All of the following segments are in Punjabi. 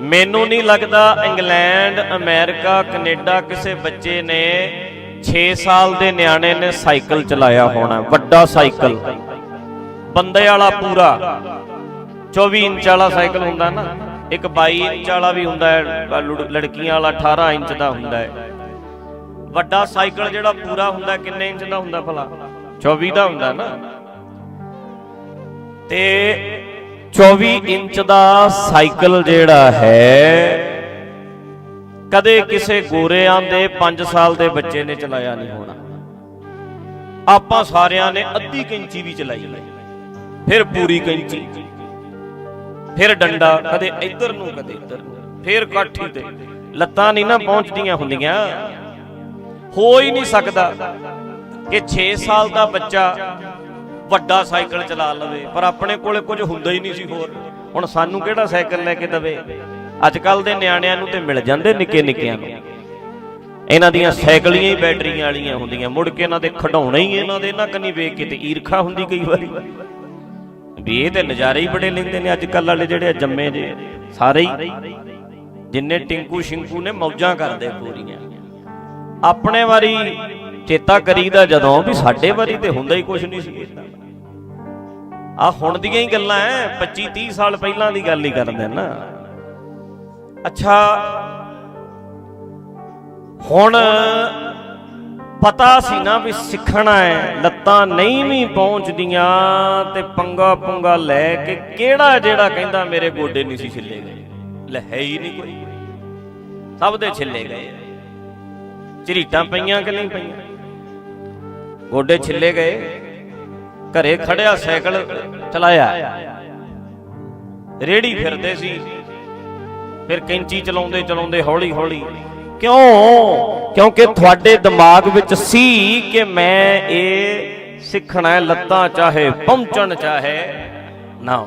ਮੈਨੂੰ ਨਹੀਂ ਲੱਗਦਾ ਇੰਗਲੈਂਡ, ਅਮਰੀਕਾ, ਕੈਨੇਡਾ ਕਿਸੇ ਬੱਚੇ ਨੇ 6 ਸਾਲ ਦੇ ਨਿਆਣੇ ਨੇ ਸਾਈਕਲ ਚਲਾਇਆ ਹੋਣਾ, ਵੱਡਾ ਸਾਈਕਲ। ਬੰਦੇ ਵਾਲਾ ਪੂਰਾ। 24 ਇੰਚ ਵਾਲਾ ਸਾਈਕਲ ਹੁੰਦਾ ਨਾ, ਇੱਕ 22 ਇੰਚ ਵਾਲਾ ਵੀ ਹੁੰਦਾ ਹੈ ਲੜਕੀਆਂ ਵਾਲਾ 18 ਇੰਚ ਦਾ ਹੁੰਦਾ ਹੈ। ਵੱਡਾ ਸਾਈਕਲ ਜਿਹੜਾ ਪੂਰਾ ਹੁੰਦਾ, ਕਿੰਨੇ ਇੰਚ ਦਾ ਹੁੰਦਾ ਭਲਾ? 24 ਦਾ ਹੁੰਦਾ ਨਾ। ਤੇ 24 ਇੰਚ ਦਾ ਸਾਈਕਲ ਜਿਹੜਾ ਹੈ, ਕਦੇ ਕਿਸੇ ਗੋਰਿਆਂ ਦੇ 5 ਸਾਲ ਦੇ ਬੱਚੇ ਨੇ ਚਲਾਇਆ ਨਹੀਂ ਹੋਣਾ। ਆਪਾਂ ਸਾਰਿਆਂ ਨੇ ਅੱਧੀ ਕੈਂਚੀ ਵੀ ਚਲਾਈ ਹੈ ਫਿਰ ਪੂਰੀ ਕੈਂਚੀ। ਫਿਰ ਡੰਡਾ, ਕਦੇ ਇੱਧਰ ਨੂੰ, ਕਦੇ ਇੱਧਰ ਨੂੰ। ਫਿਰ ਕਾਠੀ ਤੇ। ਲੱਤਾਂ ਨਹੀਂ ਨਾ ਪਹੁੰਚਦੀਆਂ ਹੁੰਦੀਆਂ। ਹੋ ਹੀ ਨਹੀਂ ਸਕਦਾ ਕਿ 6 ਸਾਲ ਦਾ ਬੱਚਾ ਵੱਡਾ ਸਾਈਕਲ ਚਲਾ ਲਵੇ, ਪਰ ਆਪਣੇ ਕੋਲੇ ਕੁਝ ਹੁੰਦਾ ਹੀ ਨਹੀਂ ਸੀ ਹੋਰ। ਹੁਣ ਸਾਨੂੰ ਕਿਹੜਾ ਸਾਈਕਲ ਲੈ ਕੇ ਦਵੇ? ਅੱਜ ਕੱਲ ਦੇ ਨਿਆਣਿਆਂ ਨੂੰ ਤੇ ਮਿਲ ਜਾਂਦੇ ਨਿੱਕੇ ਨਿੱਕਿਆਂ ਨੂੰ। ਇਹਨਾਂ ਦੀਆਂ ਸਾਈਕਲੀਆਂ ਹੀ ਬੈਟਰੀਆਂ ਵਾਲੀਆਂ ਹੁੰਦੀਆਂ। ਮੁੜ ਕੇ ਇਹਨਾਂ ਦੇ ਖਡਾਉਣੇ ਹੀ ਇਹਨਾਂ ਦੇ, ਇਹਨਾਂ ਕੰਨੀ ਵੇਖ ਕੇ ਤੇ ਈਰਖਾ ਹੁੰਦੀ ਕਈ ਵਾਰੀ। ਵੀ ਇਹ ਤੇ ਨਜ਼ਾਰੇ ਹੀ ਬੜੇ ਲੈਂਦੇ ਨੇ ਅੱਜ ਕੱਲ ਵਾਲੇ ਜਿਹੜੇ ਜੰਮੇ ਜੇ। ਸਾਰੇ ਹੀ। ਜਿੰਨੇ ਟਿੰਕੂ ਸ਼ਿੰਕੂ ਨੇ ਮੌਜਾਂ ਕਰਦੇ ਪੂਰੀਆਂ। ਆਪਣੇ ਵਾਰੀ ਚੇਤਾ ਕਰੀਦਾ ਜਦੋਂ ਵੀ ਸਾਡੇ ਵਾਰੀ ਤੇ ਹੁੰਦਾ ਹੀ ਕੁਝ ਨਹੀਂ ਸੀ। ਆ ਹੁਣ ਦੀਆਂ ਹੀ ਗੱਲਾਂ ਐ 25 30 ਸਾਲ ਪਹਿਲਾਂ ਦੀ ਗੱਲ ਹੀ ਕਰਦੇ ਨਾ ਅੱਛਾ, ਹੁਣ ਪਤਾ ਸੀ ਨਾ ਵੀ ਸਿੱਖਣਾ ਹੈ ਲੱਤਾਂ ਨਹੀਂ ਵੀ ਪਹੁੰਚਦੀਆਂ ਤੇ ਪੰਗਾ ਪੰਗਾ ਲੈ ਕੇ ਕਿਹੜਾ ਜਿਹੜਾ ਕਹਿੰਦਾ ਮੇਰੇ ਗੋਡੇ ਨਹੀਂ ਸੀ ਛਿੱਲੇ ਗਏ? ਲੈ ਹੈ ਹੀ ਨਹੀਂ ਕੋਈ। ਸਭ ਦੇ ਛਿੱਲੇ ਗਏ। ਝਰੀਟਾਂ ਪਈਆਂ ਕਿ ਨਹੀਂ ਪਈਆਂ? ਗੋਡੇ ਛਿੱਲੇ ਗਏ। ਘਰੇ ਖੜਿਆ ਸਾਈਕਲ ਚਲਾਇਆ। ਰੇੜੀ ਫਿਰਦੇ ਸੀ। ਫਿਰ ਕੈਂਚੀ ਚਲਾਉਂਦੇ ਚਲਾਉਂਦੇ ਹੌਲੀ ਹੌਲੀ, ਕਿਉਂ? ਕਿਉਂਕਿ ਤੁਹਾਡੇ ਦਿਮਾਗ ਵਿੱਚ ਸੀ ਕਿ ਮੈਂ ਇਹ ਸਿੱਖਣਾ ਹੈ, ਲੱਤਾਂ ਚਾਹੇ ਪਹੁੰਚਣ ਚਾਹੇ ਨਾ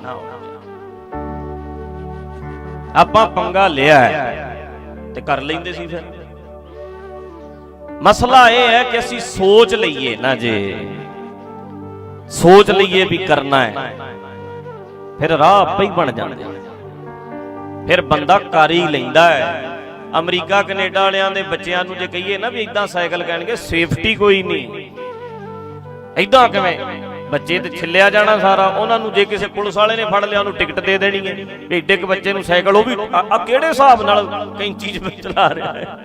ਆਪਾਂ ਪੰਗਾ ਲਿਆ ਤੇ ਕਰ ਲੈਂਦੇ ਸੀ ਫਿਰ। ਮਸਲਾ ਇਹ ਹੈ ਕਿ ਅਸੀਂ ਸੋਚ ਲਈਏ ਨਾ ਜੇ। ਸੋਚ ਲਈਏ ਵੀ ਕਰਨਾ ਹੈ। ਫਿਰ ਰਾਹ ਆਪੇ ਹੀ ਬਣ ਜਾਂਦੇ ਫਿਰ ਬੰਦਾ ਕਰ ਹੀ ਲੈਂਦਾ ਹੈ। ਅਮਰੀਕਾ, ਕੈਨੇਡਾ ਵਾਲਿਆਂ ਦੇ ਬੱਚਿਆਂ ਨੂੰ ਜੇ ਕਹੀਏ ਨਾ ਵੀ ਇਦਾਂ ਸਾਈਕਲ ਕਹਿਣਗੇ, ਸੇਫਟੀ ਕੋਈ ਨਹੀਂ। ਇਦਾਂ ਕਿਵੇਂ? ਬੱਚੇ ਤੇ ਛਿੱਲਿਆ ਜਾਣਾ ਸਾਰਾ। ਉਹਨਾਂ ਨੂੰ ਜੇ ਕਿਸੇ ਪੁਲਿਸ ਵਾਲੇ ਨੇ ਫੜ ਲਿਆ, ਉਹਨੂੰ ਟਿਕਟ ਦੇ ਦੇਣੀ ਹੈ। ਵੀ ਏਡੇ ਕੁ ਬੱਚੇ ਨੂੰ ਸਾਈਕਲ, ਉਹ ਵੀ ਆ ਕਿਹੜੇ ਹਿਸਾਬ ਨਾਲ ਕੈਂਚੀ 'ਚ ਚਲਾ ਰਿਹਾ ਹੈ?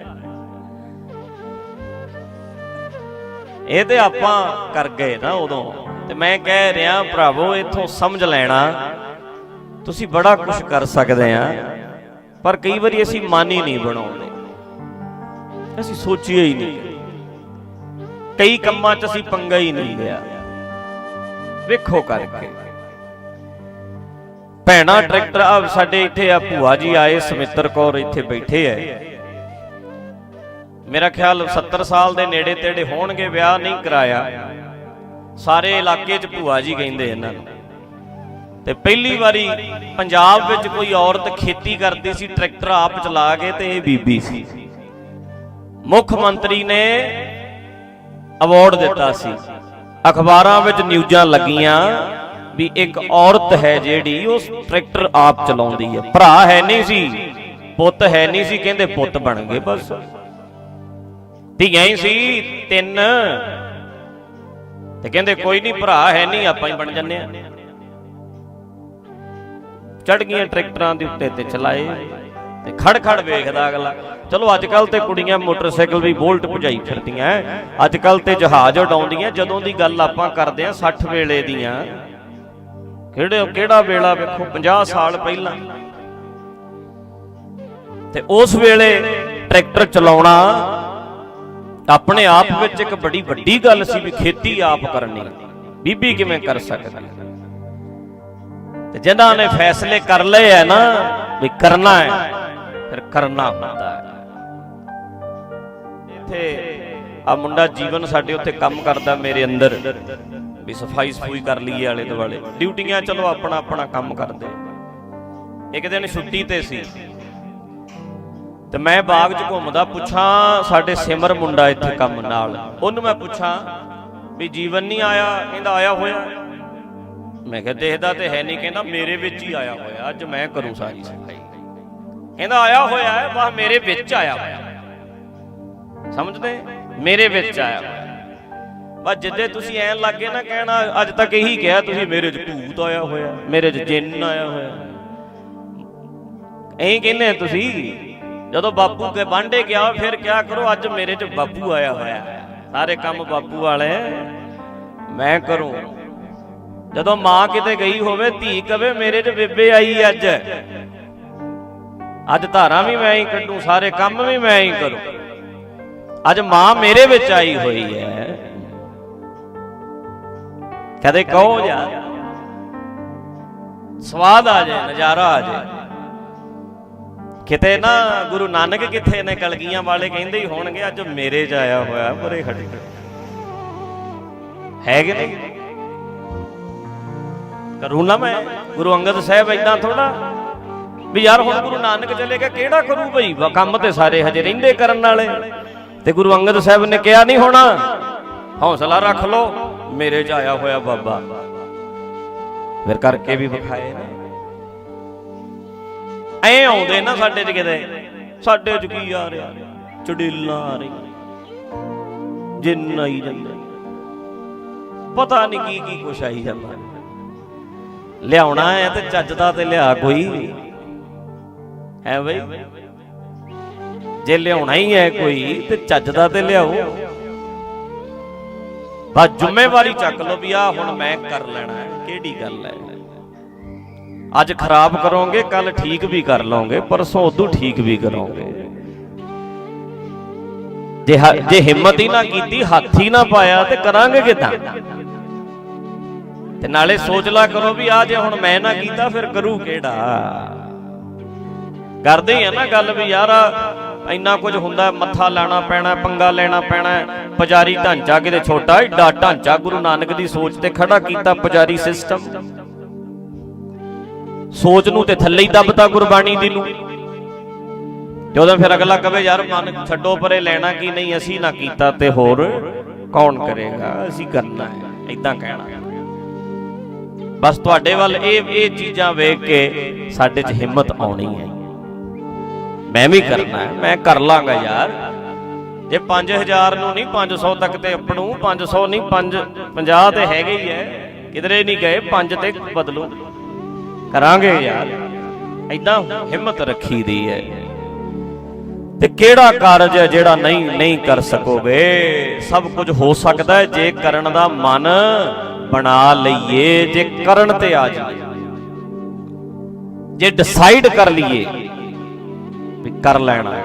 ਇਹ ਤੇ ਆਪਾਂ ਕਰ ਗਏ ਨਾ ਉਦੋਂ। ਤੇ ਮੈਂ ਕਹਿ ਰਿਹਾ, ਭਰਾਵੋ, ਇਥੋਂ ਸਮਝ ਲੈਣਾ, ਤੁਸੀਂ ਬੜਾ ਕੁਝ ਕਰ ਸਕਦੇ ਆ, ਪਰ ਕਈ ਵਾਰੀ ਅਸੀਂ ਮਨ ਹੀ ਨਹੀਂ ਬਣਾਉਂਦੇ। ਅਸੀਂ ਸੋਚੀਏ ਹੀ ਨਹੀਂ। ਕਈ ਕੰਮਾਂ 'ਚ ਅਸੀਂ ਪੰਗਾ ਹੀ ਨਹੀਂ ਲਿਆ। ਵੇਖੋ ਕਰਕੇ। ਭੈਣਾ, ਟਰੈਕਟਰ ਆ ਸਾਡੇ ਇੱਥੇ ਆ ਭੂਆ ਜੀ ਆਏ, ਸਮਿੱਤਰ ਕੌਰ ਇੱਥੇ ਬੈਠੇ ਐ। ਮੇਰਾ ਖਿਆਲ 70 ਸਾਲ ਦੇ ਨੇੜੇ ਤੇੜੇ ਹੋਣਗੇ, ਵਿਆਹ ਨਹੀਂ ਕਰਾਇਆ। ਸਾਰੇ ਇਲਾਕੇ 'ਚ ਭੂਆ ਜੀ ਕਹਿੰਦੇ ਇਹਨਾਂ ਨੂੰ। ਤੇ ਪਹਿਲੀ ਵਾਰੀ ਪੰਜਾਬ ਵਿੱਚ ਕੋਈ ਔਰਤ ਖੇਤੀ ਕਰਦੀ ਸੀ, ਟਰੈਕਟਰ ਆਪ ਚਲਾ ਕੇ ਤੇ ਇਹ ਬੀਬੀ ਸੀ। ਮੁੱਖ ਮੰਤਰੀ ਨੇ ਅਵਾਰਡ ਦਿੱਤਾ ਸੀ। ਅਖਬਾਰਾਂ ਵਿੱਚ ਨਿਊਜ਼ਾਂ ਲੱਗੀਆਂ ਵੀ ਇੱਕ ਔਰਤ ਹੈ ਜਿਹੜੀ ਉਹ ਟਰੈਕਟਰ ਆਪ ਚਲਾਉਂਦੀ ਹੈ। ਭਰਾ ਹੈ ਨਹੀਂ ਸੀ, ਪੁੱਤ ਹੈ ਨਹੀਂ ਸੀ, ਕਹਿੰਦੇ ਪੁੱਤ ਬਣ ਗਏ ਬਸ। ਧੀਆਂ ਹੀ ਸੀ, ਤਿੰਨ ਤੇ ਕਹਿੰਦੇ ਕੋਈ ਨਹੀਂ ਭਰਾ ਹੈ ਨਹੀਂ ਆਪਾਂ ਹੀ ਬਣ ਜੰਨੇ ਆ। ਚੜ ਗਈਆਂ ਟਰੈਕਟਰਾਂ ਦੇ ਉੱਤੇ ਤੇ ਚਲਾਏ ਤੇ ਖੜ ਖੜ ਵੇਖਦਾ ਅਗਲਾ, ਚਲੋ ਅੱਜ ਕੱਲ ਤੇ ਕੁੜੀਆਂ ਮੋਟਰਸਾਈਕਲ ਵੀ ਬੋਲਟ ਭਜਾਈ ਫਿਰਦੀਆਂ ਅੱਜ ਕੱਲ ਤੇ ਜਹਾਜ਼ ਉਡਾਉਂਦੀਆਂ, ਜਦੋਂ ਦੀ ਗੱਲ ਆਪਾਂ ਕਰਦੇ ਆ 60 ਵੇਲੇ ਦੀਆਂ। ਕਿਹੜੇ ਕਿਹੜਾ ਵੇਲਾ ਵੇਖੋ 50 ਸਾਲ ਪਹਿਲਾਂ। ਤੇ ਉਸ ਵੇਲੇ ਟਰੈਕਟਰ ਚਲਾਉਣਾ ਆਪਣੇ ਆਪ ਵਿੱਚ ਇੱਕ ਬੜੀ ਵੱਡੀ ਗੱਲ ਸੀ ਵੀ ਖੇਤੀ ਆਪ ਕਰਨੀ। ਬੀਬੀ ਕਿਵੇਂ ਕਰ ਸਕਦੀ? ਤੇ ਜਿਨ੍ਹਾਂ ਨੇ ਫੈਸਲੇ ਕਰ ਲਏ ਹੈ ਨਾ, ਵੀ ਕਰਨਾ ਹੈ, ਫਿਰ ਕਰਨਾ ਹੁੰਦਾ ਹੈ। ਇੱਥੇ ਆ ਮੁੰਡਾ ਜੀਵਨ ਸਾਡੇ ਉੱਥੇ ਕੰਮ ਕਰਦਾ ਮੇਰੇ ਅੰਦਰ, ਵੀ ਸਫ਼ਾਈ ਸਫੂਈ ਕਰ ਲਈਏ ਆਲੇ ਦੁਆਲੇ। ਡਿਊਟੀਆਂ ਚਲੋ ਆਪਣਾ ਆਪਣਾ ਕੰਮ ਕਰਦੇ। ਇੱਕ ਦਿਨ ਛੁੱਟੀ ਤੇ ਸੀ। ਤੇ ਮੈਂ ਬਾਗ 'ਚ ਘੁੰਮਦਾ ਪੁੱਛਾਂ ਸਾਡੇ ਸਿਮਰ ਮੁੰਡਾ ਇੱਥੇ ਕੰਮ ਨਾਲ। ਉਹਨੂੰ ਮੈਂ ਪੁੱਛਾਂ ਵੀ ਜੀਵਨ ਨਹੀਂ ਆਇਆ? ਕਹਿੰਦਾ ਆਇਆ ਹੋਇਆ। ਮੈਂ ਕਿਹਾ ਦੇਖਦਾ ਤੇ ਹੈ ਨਹੀਂ, ਕਹਿੰਦਾ ਮੇਰੇ ਵਿੱਚ ਹੀ ਆਇਆ ਹੋਇਆ। ਅੱਜ ਮੈਂ ਕਰੂੰ ਸਾਰੀ ਸਫ਼ਾਈ। ਕਹਿੰਦਾ ਆਇਆ ਹੋਇਆ ਹੈ ਬਸ ਮੇਰੇ ਵਿੱਚ ਆਇਆ ਹੋਇਆ। ਸਮਝਦੇ? ਮੇਰੇ ਵਿੱਚ ਆਇਆ ਹੋਇਆ। ਬਸ ਜਿੱਦੇ ਤੁਸੀਂ ਐਂ ਲੱਗੇ ਨਾ ਕਹਿਣਾ, ਅੱਜ ਤੱਕ ਇਹੀ ਕਿਹਾ, ਤੁਸੀਂ ਮੇਰੇ 'ਚ ਭੂਤ ਆਇਆ ਹੋਇਆ, ਮੇਰੇ 'ਚ ਜਿੰਨ ਆਇਆ ਹੋਇਆ। ਐਂ ਕਹਿੰਦੇ ਤੁਸੀਂ। ਜਦੋਂ ਬਾਪੂ ਕੇ ਬਾਂਡੇ ਗਿਆ, ਫਿਰ ਕਿਆ ਕਰੋ, ਅੱਜ ਮੇਰੇ 'ਚ ਬਾਪੂ ਆਇਆ ਹੋਇਆ ਸਾਰੇ ਕੰਮ ਬਾਪੂ ਵਾਲੇ ਮੈਂ ਕਰੂੰ। ਜਦੋਂ ਮਾਂ ਕਿਤੇ ਗਈ ਹੋਵੇ, ਧੀ ਕਵੇ, ਮੇਰੇ 'ਚ ਬੇਬੇ ਆਈ ਅੱਜ। ਅੱਜ ਧਾਰਾਂ ਵੀ ਮੈਂ ਹੀ ਕੱਢੂ, ਸਾਰੇ ਕੰਮ ਵੀ ਮੈਂ ਹੀ ਕਰੂੰ। ਅੱਜ ਮਾਂ ਮੇਰੇ ਵਿੱਚ ਆਈ ਹੋਈ ਹੈ। ਕਦੇ ਕਹੋ ਜਾ, ਸਵਾਦ ਆ ਜਾਏ, ਨਜ਼ਾਰਾ ਆ ਜਾਏ। ਕਿਤੇ ਨਾ ਗੁਰੂ ਨਾਨਕ ਕਿੱਥੇ ਨੇ, ਕਲਗੀਆਂ ਵਾਲੇ ਕਹਿੰਦੇ ਹੀ ਹੋਣਗੇ, ਅੱਜ ਮੇਰੇ ਚ ਆਇਆ ਹੋਇਆ ਪਰੇ ਖੜੀ ਹੈਗੇ ਨਹੀਂ ਕਰੂ ਨਾ ਮੈਂ? ਗੁਰੂ ਅੰਗਦ ਸਾਹਿਬ ਇਦਾਂ ਥੋੜਾ ਵੀ ਯਾਰ ਹੁਣ ਗੁਰੂ ਨਾਨਕ ਚਲੇਗਾ ਕਿਹੜਾ ਕਰੂ ਭਈ ਕੰਮ ਤੇ ਸਾਰੇ ਹਜੇ ਰਹਿੰਦੇ ਕਰਨ ਵਾਲੇ। ਤੇ ਗੁਰੂ ਅੰਗਦ ਸਾਹਿਬ ਨੇ ਕਿਹਾ ਨਹੀਂ ਹੋਣਾ। ਹੌਸਲਾ ਰੱਖ ਲਓ, ਮੇਰੇ ਚ ਆਇਆ ਹੋਇਆ ਬਾਬਾ। ਫਿਰ ਕਰਕੇ ਵੀ ਵਿਖਾਏ ਨਾ। ਐ ਆਉਂਦੇ ਨਾ ਸਾਡੇ ਚ ਕਿਤੇ। ਸਾਡੇ ਚ ਕੀ ਆ ਰਿਹਾ? ਚੜੇਲਾਂ ਆ ਰਹੀ। ਜਿੰਨ ਆਈ ਜਾਂਦਾ। ਪਤਾ ਨਹੀਂ ਕੀ ਕੀ ਕੁਛ ਆਈ ਜਾਂਦਾ। ਲਿਆਉਣਾ ਹੈ ਤੇ ਚੱਜਦਾ ਤੇ ਲਿਆ ਕੋਈ। ਹੈ ਬਈ। ਜੇ ਲਿਆਉਣਾ ਹੀ ਹੈ ਕੋਈ ਤੇ ਚੱਜਦਾ ਤੇ ਲਿਆਓ। ਬਸ ਜ਼ਿੰਮੇਵਾਰੀ ਚੱਕ ਲਓ ਵੀ ਆ ਹੁਣ ਮੈਂ ਕਰ ਲੈਣਾ ਹੈ। ਕਿਹੜੀ ਗੱਲ ਹੈ? ਅੱਜ ਖਰਾਬ ਕਰੋਗੇ, ਕੱਲ ਠੀਕ ਵੀ ਕਰ ਲਓਗੇ, ਪਰਸੋਂ ਉਦੋਂ ਠੀਕ ਵੀ ਕਰੋਗੇ। ਜੇ ਜੇ ਹਿੰਮਤ ਹੀ ਨਾ ਕੀਤੀ, ਹੱਥ ਹੀ ਨਾ ਪਾਇਆ, ਤੇ ਕਰਾਂਗੇ ਕਿਦਾਂ? ਤੇ ਨਾਲੇ ਸੋਚ ਲਾ ਕਰੋ ਵੀ ਆ ਜੇ ਹੁਣ ਮੈਂ ਨਾ ਕੀਤਾ, ਫਿਰ ਕਰੂ ਕਿਹੜਾ? ਕਰਦੇ ਹੀ ਆ ਨਾ ਗੱਲ ਵੀ ਯਾਰ, ਇੰਨਾ ਕੁਝ ਹੁੰਦਾ, ਮੱਥਾ ਲੈਣਾ ਪੈਣਾ, ਪੰਗਾ ਲੈਣਾ ਪੈਣਾ, ਪੁਜਾਰੀ ਢਾਂਚਾ ਕਿਤੇ ਛੋਟਾ, ਏਡਾ ਢਾਂਚਾ ਗੁਰੂ ਨਾਨਕ ਦੀ ਸੋਚ ਤੇ ਖੜਾ ਕੀਤਾ ਪੁਜਾਰੀ ਸਿਸਟਮ ਸੋਚ ਨੂੰ ਤੇ ਥੱਲੇ ਹੀ ਦੱਬਤਾ ਗੁਰਬਾਣੀ ਦੀ ਨੂੰ। ਜਦੋਂ ਫਿਰ ਅਗਲਾ ਕਵੇ, ਯਾਰ, ਮਨ ਛੱਡੋ ਪਰੇ, ਲੈਣਾ ਕੀ? ਨਹੀਂ, ਅਸੀਂ ਨਾ ਕੀਤਾ ਤੇ ਹੋਰ ਕੌਣ ਕਰੇਗਾ? ਅਸੀਂ ਕਰਨਾ ਹੈ ਇਦਾਂ ਕਹਿਣਾ। ਬਸ ਤੁਹਾਡੇ ਵੱਲ ਇਹ ਇਹ ਚੀਜ਼ਾਂ ਵੇਖ ਕੇ ਸਾਡੇ 'ਚ ਹਿੰਮਤ ਆਉਣੀ ਹੈ। ਮੈਂ ਵੀ ਕਰਨਾ ਹੈ, ਮੈਂ ਕਰ ਲਾਂਗਾ ਯਾਰ। ਜੇ 5000 ਨੂੰ ਨਹੀਂ 500 ਤੱਕ ਤੇ ਆਪਣੂ 500 ਨਹੀਂ 5 50 ਤੇ ਹੈਗੇ ਹੀ ਹੈ। ਕਿਧਰੇ ਨਹੀਂ ਗਏ 5 ਤੇ ਬਦਲੋ। ਕਰਾਂਗੇ ਯਾਰ। ਐਦਾਂ ਹਿੰਮਤ ਰੱਖੀ ਦੀ ਹੈ ਤੇ ਕਿਹੜਾ ਕਾਰਜ ਹੈ ਜਿਹੜਾ ਨਹੀਂ ਨਹੀਂ ਕਰ ਸਕੋਗੇ? ਸਭ ਕੁਝ ਹੋ ਸਕਦਾ ਹੈ, ਜੇ ਕਰਨ ਦਾ ਮਨ ਬਣਾ ਲਈਏ, ਜੇ ਕਰਨ ਤੇ ਆ ਜਾਈਏ। ਜੇ ਡਿਸਾਈਡ ਕਰ ਲਈਏ ਵੀ ਕਰ ਲੈਣਾ ਹੈ।